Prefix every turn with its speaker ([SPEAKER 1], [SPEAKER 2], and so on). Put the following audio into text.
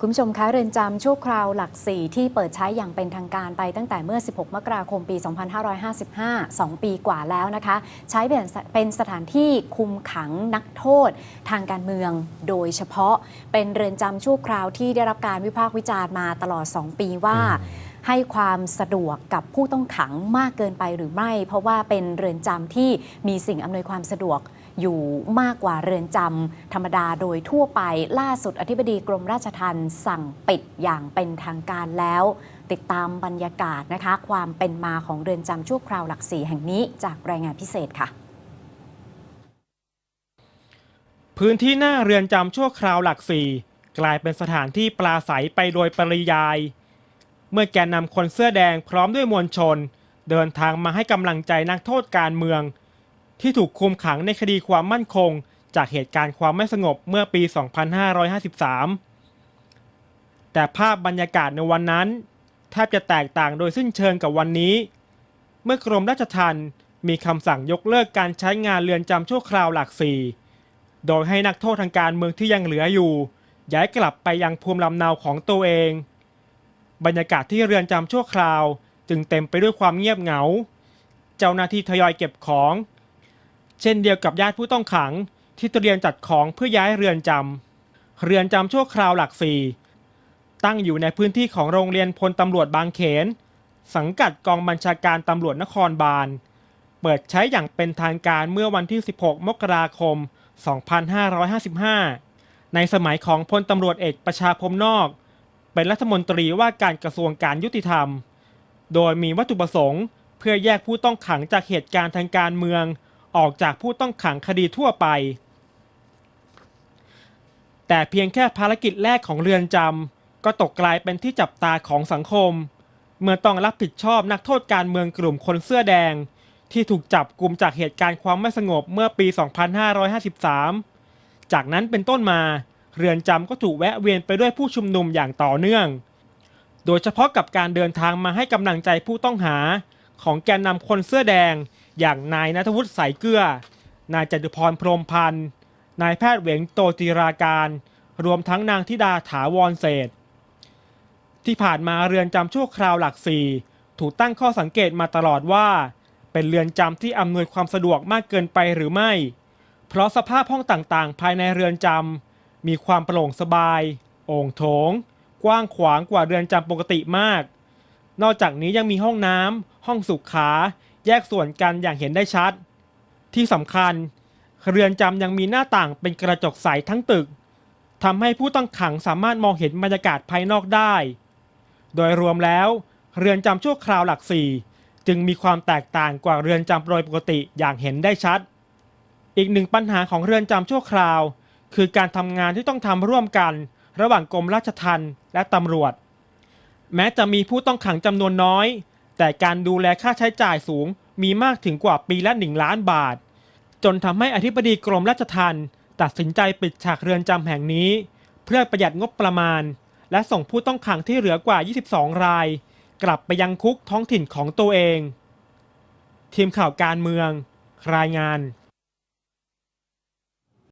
[SPEAKER 1] คุณผู้ชมคะเรือนจำชั่วคราวหลักสี่ที่เปิดใช้อย่างเป็นทางการไปตั้งแต่เมื่อ 16 มกราคมปี 2555 2 ปีกว่าแล้วนะคะ ใช้เป็นเป็นสถานที่คุมขังนักโทษ ทางการเมืองโดยเฉพาะเป็นเรือนจำชั่วคราวที่ได้รับการวิพากษ์วิจารณ์มาตลอด 2 ปีว่าให้ความสะดวกกับผู้ต้องขังมากเกินไปหรือไม่ เพราะว่าเป็นเรือนจำที่มีสิ่งอำนวยความสะดวก อยู่มากกว่าเรือนจำธรรมดาโดยทั่วไปล่าสุดอธิบดีกรมราชทัณฑ์สั่งปิดอย่างเป็นทางการแล้ว ติดตามบรรยากาศนะคะ ความเป็นมาของเรือนจำชั่วคราวหลักสี่แห่งนี้จากรายงานพิเศษค่ะ
[SPEAKER 2] พื้นที่หน้าเรือนจำชั่วคราวหลักสี่กลายเป็นสถานที่ปลาใสไปโดยปริยาย เมื่อแกนนำคนเสื้อแดงพร้อมด้วยมวลชน เดินทางมาให้กำลังใจนักโทษการเมือง ที่ถูกคุมขังในคดีความมั่นคง จากเหตุการณ์ความไม่สงบเมื่อปี 2553 แต่ภาพบรรยากาศในวันนั้น แทบจะแตกต่างโดยสิ้นเชิงกับวันนี้ เมื่อกรมราชทัณฑ์มีคำสั่งยกเลิกการใช้งานเรือนจำชั่วคราวหลักสี่โดยให้นักโทษทางการเมืองที่ยังเหลืออยู่ ย้ายกลับไปยังภูมิลำเนาของตัวเอง บรรยากาศที่เรือนจำชั่วคราว จึงเต็มไปด้วยความเงียบเหงา เจ้าหน้าที่ทยอยเก็บของ เช่นเดียวกับญาติผู้ต้องขัง ที่เตรียมจัดของเพื่อย้ายเรือนจำเรือนจำชั่วคราวหลักสี่ตั้งอยู่ในพื้นที่ของโรงเรียนพลตำรวจบางเขน สังกัดกองบัญชาการตำรวจนครบาล เปิดใช้อย่างเป็นทางการเมื่อวันที่ 16 มกราคม 2555 ในสมัยของพลตำรวจเอกประชาพมนอก เป็นรัฐมนตรีว่าการกระทรวงการยุติธรรม โดยมีวัตถุประสงค์ เพื่อแยกผู้ต้องขังจากเหตุการณ์ทางการเมือง ออกจากผู้ต้องขังคดีทั่วไป แต่เพียงแค่ภารกิจแรกของเรือนจำก็ตกกลายเป็นที่จับตาของสังคม เมื่อต้องรับผิดชอบนักโทษการเมืองกลุ่มคนเสื้อแดง ที่ถูกจับกลุ่มจากเหตุการณ์ความไม่สงบเมื่อปี 2553 จากนั้นเป็นต้นมาเรือนจำก็ถูกแวะเวียนไปด้วยผู้ชุมนุมอย่างต่อเนื่อง โดยเฉพาะกับการเดินทางมาให้กำลังใจผู้ต้องหาของแกนนำคนเสื้อแดง อย่างนายนัทวุฒิสายเกลือ นายจตุพรพรมพันธ์ นายแพทย์เหวงโตจิราการ รวมทั้งนางธิดาถาวรเศษ ที่ผ่านมาเรือนจำชั่วคราวหลักสี่ถูกตั้งข้อสังเกตมาตลอดว่า เป็นเรือนจำที่อำนวยความสะดวกมากเกินไปหรือไม่ เพราะสภาพห้องต่างๆ ภายในเรือนจำมีความโปร่งสบาย โอ่งโถง กว้างขวางกว่าเรือนจำปกติมาก นอกจากนี้ยังมีห้องน้ำห้องสุขา แยกส่วนกันอย่างเห็นได้ชัด ที่สำคัญ เรือนจำยังมีหน้าต่างเป็นกระจกใสทั้งตึกทำให้ผู้ต้องขังสามารถมองเห็นบรรยากาศภายนอกได้ โดยรวมแล้ว เรือนจำชั่วคราวหลักสี่จึงมีความแตกต่างกว่าเรือนจำโดยปกติอย่างเห็นได้ชัด อีกหนึ่งปัญหาของเรือนจำชั่วคราว คือการทำงานที่ต้องทำร่วมกัน ระหว่างกรมราชทัณฑ์และตำรวจ แม้จะมีผู้ต้องขังจำนวนน้อย แต่การดูแลค่าใช้จ่ายสูงมีมากถึงกว่าปีละ 1 ล้านบาท จนทำให้อธิบดีกรมราชทัณฑ์ตัดสินใจปิดฉากเรือนจำแห่งนี้ เพื่อประหยัดงบประมาณ และส่งผู้ต้องขังที่เหลือกว่า 22 ราย กลับไปยังคุกท้องถิ่นของตัวเอง ทีมข่าวการเมือง รายงาน